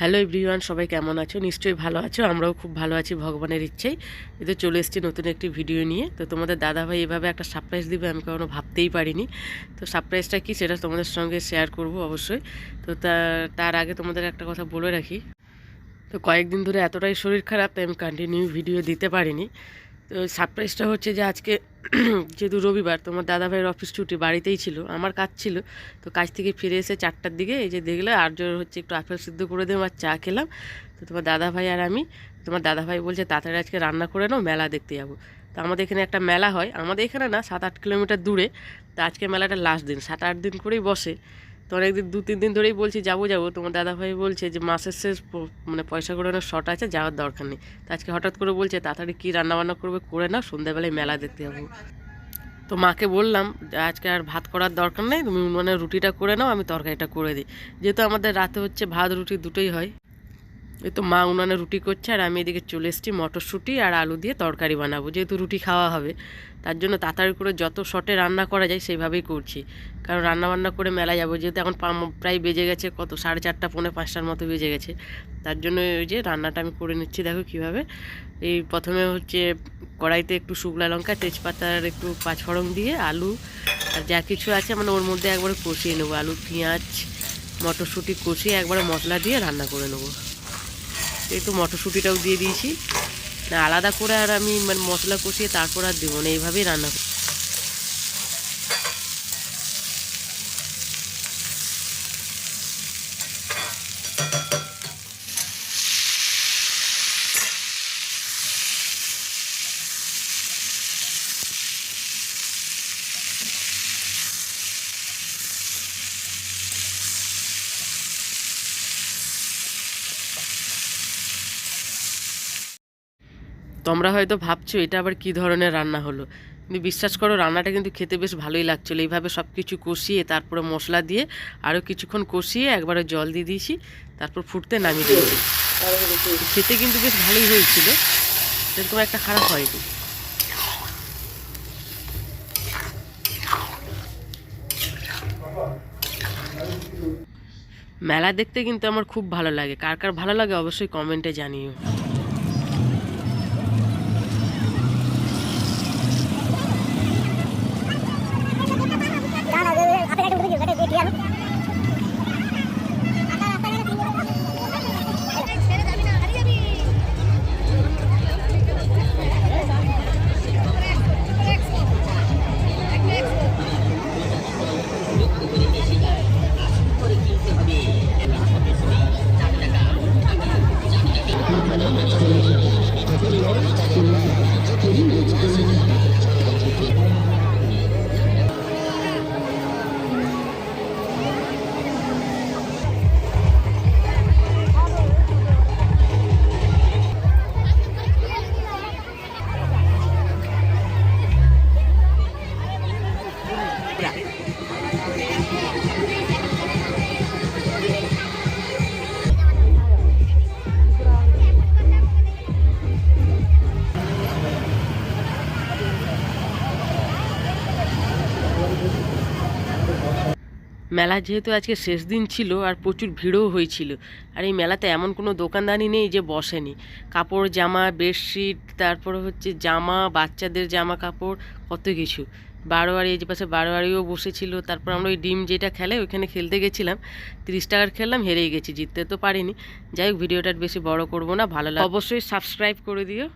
Hello everyone সবাই কেমন আছো? নিশ্চয়ই ভালো আছো, আমরাও খুব ভালো আছি, ভগবানের ইচ্ছেই এতে চলে এসেছি নতুন একটি ভিডিও নিয়ে। তো তোমাদের দাদাভাই এভাবে একটা সারপ্রাইজ দিবে, আমি কখনো ভাবতেই পারিনি। তো সারপ্রাইজটা কি সেটা তোমাদের সঙ্গে শেয়ার করব অবশ্যই। তো তা- তার আগে তোমাদের একটা কথা বলে রাখি। তো কয়েকদিন ধরে এতটাই শরীর খারাপ, তাই আমি কন্টিনিউ ভিডিও দিতে পারিনি। তো সারপ্রাইজটা হচ্ছে যে আজকে যেহেতু রবিবার, তোমার দাদাভাইয়ের অফিস ছুটি বাড়িতেই ছিল, আমার কাজ ছিল। তো কাজ থেকে ফিরে এসে চারটার দিকে এই যে দেখলে আর জোর হচ্ছে একটু আপেল সিদ্ধ করে দিলাম আর চা খেলাম। তো তোমার দাদাভাই আর আমি, তোমার দাদাভাই বলছে, তাড়াতাড়ি আজকে রান্না করে নাও, মেলা দেখতে যাব। তো আমাদের এখানে একটা মেলা হয়, আমাদের এখানে না সাত আট কিলোমিটার দূরে। তো আজকে মেলাটা লাস্ট দিন, সাত আট দিন করেই বসে। তো অনেকদিন দু, তিন দিন ধরেই বলছি, যাব যাব। তোমার দাদাভাই বলছে যে, মাসের শেষ মানে পয়সা করে না শট আছে, যাওয়ার দরকার নেই। তো আজকে হঠাৎ করে বলছে, তাড়াতাড়ি কী রান্নাবান্না করবে করে না সন্ধ্যাবেলায় মেলা দেখতে যাব। তো মাকে বললাম আজকে আর ভাত করার দরকার নেই, তুমি মানে রুটিটা করে নাও, আমি তরকারিটা করে দিই। যেহেতু আমাদের রাতে হচ্ছে ভাত, রুটি দুটোই হয় এই তো মা উনানে রুটি করছে আর আমি এদিকে চলে এসেছি মটরশুঁটি আর আলু দিয়ে তরকারি বানাবো, যেহেতু রুটি খাওয়া হবে। তার জন্য তাড়াতাড়ি করে যত শর্টে রান্না করা যায় সেইভাবেই করছি। কারণ রান্না বান্না করে মেলা যাব, যেহেতু এখন প্রায় বেজে গেছে, কত সাড়ে চারটা, পৌনে পাঁচটার মতো বেজে গেছে। তার জন্য ওই যে রান্নাটা আমি করে নিচ্ছি, দেখো কীভাবে। এই প্রথমে হচ্ছে কড়াইতে একটু শুকনো লঙ্কা তেজপাতার একটু পাঁচফোড়ন দিয়ে আলু আর যা কিছু আছে মানে ওর মধ্যে একবারে কষিয়ে নেব। আলু, পেঁয়াজ, মটরশুঁটি কষিয়ে একবারে মশলা দিয়ে রান্না করে নেব। তো মটরশুঁটিটাও দিয়ে দিয়েছি। না, আলাদা করে আর আমি মানে মশলা কষিয়ে তারপর আর দেবো না। এইভাবেই রান্না তোমরা হয়তো ভাবছ, এটা আবার কী ধরনের রান্না হলো? কিন্তু বিশ্বাস করো, রান্নাটা কিন্তু খেতে বেশ ভালোই লাগছিল। এইভাবে সব কিছু কষিয়ে, তারপরে মশলা দিয়ে আরও কিছুক্ষণ কষিয়ে একবারে জল দিয়ে দিয়েছি, তারপর ফুটতে নামিয়ে দিয়েছি। খেতে কিন্তু বেশ ভালোই হয়েছিল, সেরকম একটা খারাপ হয়নি। মেলা দেখতে কিন্তু আমার খুব ভালো লাগে। কার কার ভালো লাগে অবশ্যই কমেন্টে জানিও। みんなでチャンスに。মেলা যেহেতু আজকে শেষ দিন ছিল আর প্রচুর ভিড়ও হয়েছিল, আর এই মেলাতে এমন কোনো দোকানদানি নেই যে বসেনি। কাপড় জামা, বেডশিট, তারপরে হচ্ছে জামা, বাচ্চাদের জামা কাপড়, কত কিছু। বারোয়ারি, এই যে পাশে বারোয়ারিও বসেছিল, তারপর আমরা ওই ডিম যেটা খেলে ওইখানে খেলতে গেছিলাম, তিরিশ টাকার খেললাম, হেরেই গেছি, জিততে তো পারিনি। যাই হোক, ভিডিওটা বেশি বড় করব না, ভালো লাগে অবশ্যই সাবস্ক্রাইব করে দিও।